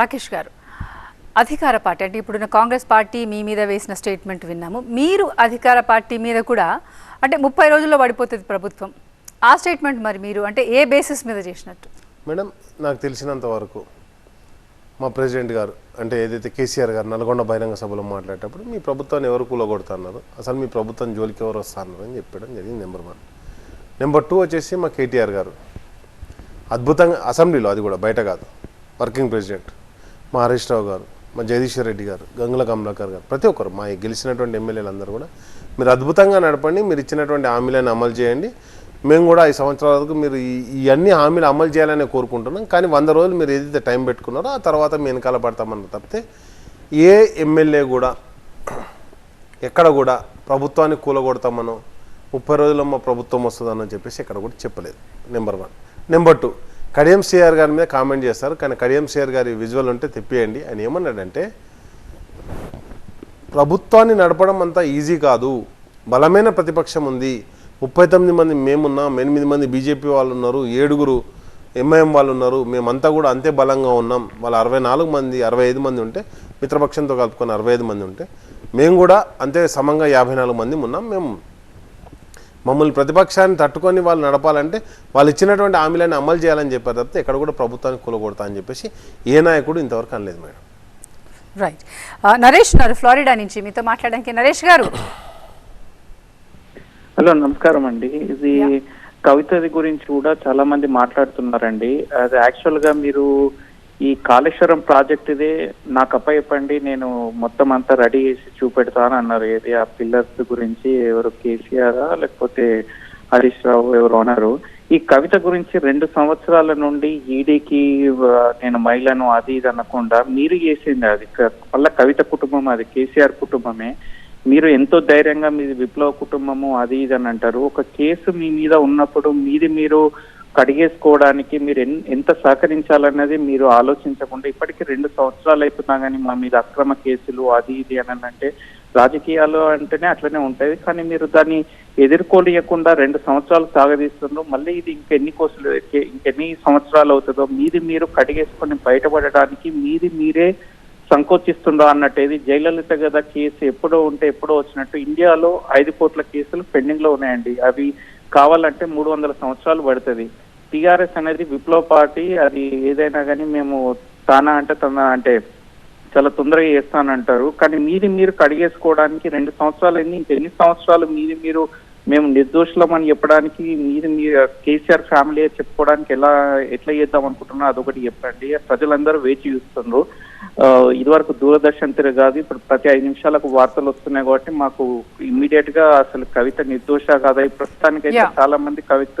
రాకేష్ గారు అధికార పార్టీ అంటే ఇప్పుడున్న కాంగ్రెస్ పార్టీ మీ మీద వేసిన స్టేట్మెంట్ విన్నాము. మీరు అధికార పార్టీ మీద కూడా అంటే ముప్పై రోజుల్లో పడిపోతుంది ప్రభుత్వం. ఆ స్టేట్మెంట్ మరి మీరు అంటే ఏ బేసిస్ మీద చేసినట్టు? మేడం నాకు తెలిసినంత వరకు మా ప్రెసిడెంట్ గారు అంటే ఏదైతే కేసీఆర్ గారు నల్గొండ బహిరంగ సభలో మాట్లాడేటప్పుడు మీ ప్రభుత్వాన్ని ఎవరు కూలగొడుతున్నారు? అసలు మీ ప్రభుత్వం జోలికి ఎవరు వస్తున్నారు అని చెప్పడం జరిగింది నెంబర్ వన్. నెంబర్ టూ వచ్చేసి మా కేటీఆర్ గారు. అద్భుతంగా అసెంబ్లీలో అది కూడా బయట కాదు వర్కింగ్ ప్రెసిడెంట్. మా హరీష్ రావు గారు మా జగదీశ్వర్ రెడ్డి గారు గంగుల కమలాకర్ గారు ప్రతి ఒక్కరు మా గెలిచినటువంటి ఎమ్మెల్యేలు అందరూ కూడా మీరు అద్భుతంగా నడపండి మీరు ఇచ్చినటువంటి హామీలను అమలు చేయండి. మేము కూడా ఈ సంవత్సరాల వరకు మీరు ఈ- ఈ అన్ని హామీలు అమలు చేయాలని కోరుకుంటున్నాం. కానీ వంద రోజులు మీరు ఏదైతే టైం పెట్టుకున్నారో ఆ తర్వాత మీ వెనకాల పడతామన్న తప్పితే ఏ ఎమ్మెల్యే కూడా ఎక్కడ కూడా ప్రభుత్వాన్ని కూలగొడతామనో ముప్పై రోజుల్లో మా ప్రభుత్వం వస్తుందని చెప్పేసి ఎక్కడ కూడా చెప్పలేదు. Number one number two Kadiyam CR గారి మీద కామెంట్ చేస్తారు. కానీ కడియం సిఆర్ గారి విజువల్ ఉంటే తెప్పియండి. ఆయన ఏమన్నాడంటే ప్రభుత్వాన్ని నడపడం అంత ఈజీ కాదు. బలమైన ప్రతిపక్షం ఉంది. ముప్పై తొమ్మిది మంది మేమున్నాం. ఎనిమిది మంది బీజేపీ వాళ్ళు ఉన్నారు. ఏడుగురు ఎంఐఎం వాళ్ళు ఉన్నారు. మేమంతా కూడా అంతే బలంగా ఉన్నాం. వాళ్ళు అరవై నాలుగు మంది అరవై ఐదు మంది ఉంటే మిత్రపక్షంతో కలుపుకొని అరవై ఐదు మంది ఉంటే మేము కూడా అంతే సమంగా యాభై నాలుగు మంది ఉన్నాం. మేము మమ్మల్ని ప్రతిపక్షాన్ని తట్టుకొని వాళ్ళు నడపాలంటే వాళ్ళు ఇచ్చినటువంటి హామీలను అమలు చేయాలని చెప్పారు తప్పితే ఎక్కడ కూడా ప్రభుత్వాన్ని కూలగొడతా అని చెప్పేసి ఏ నాయకుడు ఇంతవరకు అనలేదు మేడం. రైట్ నరేష్ ఉన్నారు ఫ్లోరిడా నుంచి. మీతో మాట్లాడడానికి నరేష్ గారు. హలో నమస్కారం అండి. ఇది కవితది గురించి కూడా చాలా మంది మాట్లాడుతున్నారండి. అది యాక్చువల్గా మీరు ఈ కాళేశ్వరం ప్రాజెక్ట్ ఇదే. నాకు అప్పయ్యప్పండి నేను మొత్తం అంతా రెడీ చేసి చూపెడతాను అన్నారు. ఏది ఆ పిల్లర్స్ గురించి ఎవరు కేసీఆర్ లేకపోతే హరీష్ రావు ఎవరు అన్నారు. ఈ కవిత గురించి రెండు సంవత్సరాల నుండి ఈడీకి నేను మహిళను అది ఇది అనకుండా మీరు చేసింది అది. మళ్ళీ మళ్ళా కవిత కుటుంబం అది కేసీఆర్ కుటుంబమే. మీరు ఎంతో ధైర్యంగా మీది విప్లవ కుటుంబము అది ఇది అని అంటారు. ఒక కేసు మీ మీద ఉన్నప్పుడు మీది మీరు కడిగేసుకోవడానికి మీరు ఎన్- ఎంత సహకరించాలన్నది మీరు ఆలోచించకుండా ఇప్పటికీ రెండు సంవత్సరాలు అవుతున్నా కానీ మా మీద అక్రమ కేసులు అది ఇది అని అంటే రాజకీయాలు అంటేనే అట్లనే ఉంటాయి. కానీ మీరు దాన్ని ఎదుర్కోలేయకుండా రెండు సంవత్సరాలు సాగదీస్తున్నారు మళ్ళీ ఇది ఇంకెన్ని కోసులు ఇంకెన్ని సంవత్సరాలు అవుతుందో మీది మీరు కడిగేసుకొని బయటపడడానికి మీది మీరే సంకోచిస్తుందో అన్నట్టు ఇది జయలలిత కదా కేసు ఎప్పుడో ఉంటే ఎప్పుడో వచ్చినట్టు ఇండియాలో ఐదు కోట్ల కేసులు పెండింగ్లో ఉన్నాయండి. అవి కావాలంటే మూడు వందల సంవత్సరాలు పడుతుంది. టిఆర్ఎస్ అనేది విప్లవ పార్టీ అది ఏదైనా కానీ మేము తానా అంటే తన అంటే చాలా తొందరగా చేస్తానంటారు. కానీ మీది మీరు కడిగేసుకోవడానికి రెండు సంవత్సరాలు అయింది. ఇంకెన్ని సంవత్సరాలు మీది మీరు మేము నిర్దోషులం అని చెప్పడానికి మీది మీరు కేసీఆర్ ఫ్యామిలీ చెప్పుకోవడానికి ఎలా ఎట్లా చేద్దాం అనుకుంటున్నా అదొకటి చెప్పండి. ప్రజలందరూ వేచి చూస్తున్నారు. ఇదివరకు దూరదర్శన్ తిరగాదు. ఇప్పుడు ప్రతి ఐదు నిమిషాలకు వార్తలు వస్తున్నాయి కాబట్టి మాకు ఇమ్మీడియట్గా అసలు కవిత నిర్దోష కాదా? ప్రస్తుతానికైతే. చాలా మంది కవిత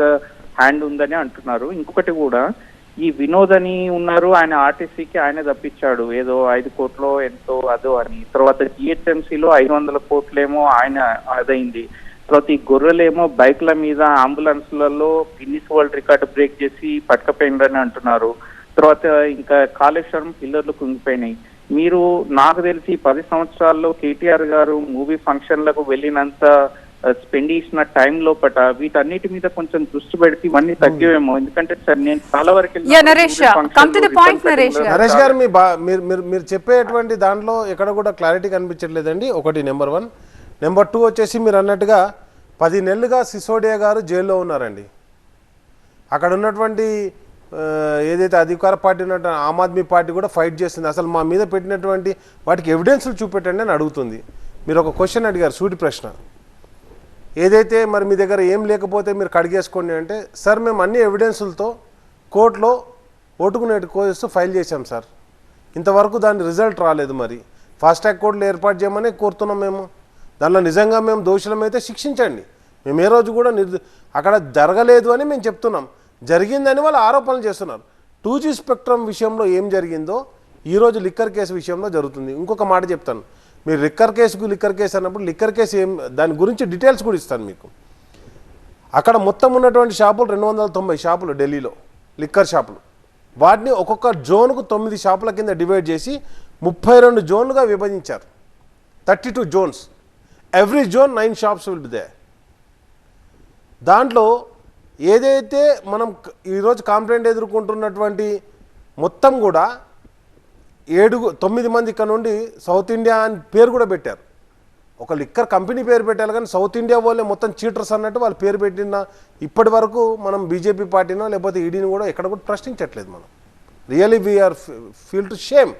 హ్యాండ్ ఉందని అంటున్నారు. ఇంకొకటి కూడా ఈ వినోద్ అని ఉన్నారు ఆయన ఆర్టీసీకి ఆయన తప్పించాడు. ఏదో ఐదు కోట్లు ఎంతో అదో అని. తర్వాత జిహెచ్ఎంసీలో ఐదు వందల కోట్లేమో ఆయన అదైంది. తర్వాత ఈ గొర్రెలేమో బైక్ల మీద అంబులెన్స్లలో గిన్నిస్ వరల్డ్ రికార్డు బ్రేక్ చేసి పట్టుకపోయిందని అంటున్నారు. తర్వాత ఇంకా కాళేశ్వరం పిల్లర్లు కుంగిపోయినాయి. మీరు నాకు తెలిసి పది సంవత్సరాల్లో కేటీఆర్ గారు మూవీ ఫంక్షన్లకు వెళ్ళినంత స్పెండ్ చేసిన టైం లోపట వీటన్నిటి మీద కొంచెం దృష్టి పెడితే ఇవన్నీ తగ్గేమో ఎందుకంటే సార్ నేను చాలా వరకు నరేష్, గారు. నరేష్ గారు మీ బా మీరు మీరు మీరు చెప్పేటువంటి దాంట్లో ఎక్కడ కూడా క్లారిటీ కనిపించట్లేదండి. ఒకటి నెంబర్ వన్ నెంబర్ టూ వచ్చేసి మీరు అన్నట్టుగా పది నెలలుగా సిసోడియా గారు జైల్లో ఉన్నారండి. అక్కడ ఉన్నటువంటి ఏదైతే అధికార పార్టీ ఉన్న ఆమ్ ఆద్మీ పార్టీ కూడా ఫైట్ చేస్తుంది అసలు మా మీద పెట్టినటువంటి వాటికి ఎవిడెన్స్లు చూపెట్టండి అని అడుగుతుంది. మీరు ఒక క్వశ్చన్ అడిగారు సూటి ప్రశ్న. ఏదైతే మరి మీ దగ్గర ఏం లేకపోతే మీరు కడిగేసుకోండి అంటే సార్ మేము అన్ని ఎవిడెన్సులతో కోర్టులో ఓటుకునేట్టు కోస్తూ ఫైల్ చేశాం సార్. ఇంతవరకు దాని రిజల్ట్ రాలేదు మరి. ఫాస్ట్ ట్రాక్ కోర్టులు ఏర్పాటు చేయమని కోరుతున్నాం మేము. దానిలో నిజంగా మేము దోషులమైతే శిక్షించండి. మేము ఏ రోజు కూడా నిర్ అక్కడ జరగలేదు అని మేము చెప్తున్నాం. జరిగిందని వాళ్ళు ఆరోపణలు చేస్తున్నారు. టూ జీ స్పెక్ట్రమ్ విషయంలో ఏం జరిగిందో ఈరోజు లిక్కర్ కేసు విషయంలో జరుగుతుంది. ఇంకొక మాట చెప్తాను. మీరు లిక్కర్ కేసుకు లిక్కర్ కేసు అన్నప్పుడు లిక్కర్ కేసు ఏం దాని గురించి డీటెయిల్స్ కూడా ఇస్తాను మీకు. అక్కడ మొత్తం ఉన్నటువంటి షాపులు రెండు వందల తొంభై షాపులు ఢిల్లీలో లిక్కర్ షాపులు. వాటిని ఒక్కొక్క జోన్కు తొమ్మిది షాపుల కింద డివైడ్ చేసి ముప్పై రెండు జోన్లుగా విభజించారు. Thirty two zones. Every zone nine shops will be there దాంట్లో ఏదైతే మనం ఈరోజు కాంప్లైంట్ ఎదుర్కొంటున్నటువంటి మొత్తం కూడా ఏడుగు తొమ్మిది మంది ఇక్కడ నుండి సౌత్ ఇండియా అని పేరు కూడా పెట్టారు. ఒక లిక్కర్ కంపెనీ పేరు పెట్టాలి కానీ సౌత్ ఇండియా వాళ్ళే మొత్తం చీటర్స్ అన్నట్టు వాళ్ళు పేరు పెట్టిన ఇప్పటి వరకు మనం బీజేపీ పార్టీనో లేకపోతే ఈడీని కూడా ఎక్కడ కూడా ప్రశ్నించట్లేదు మనం. Really we are feel to shame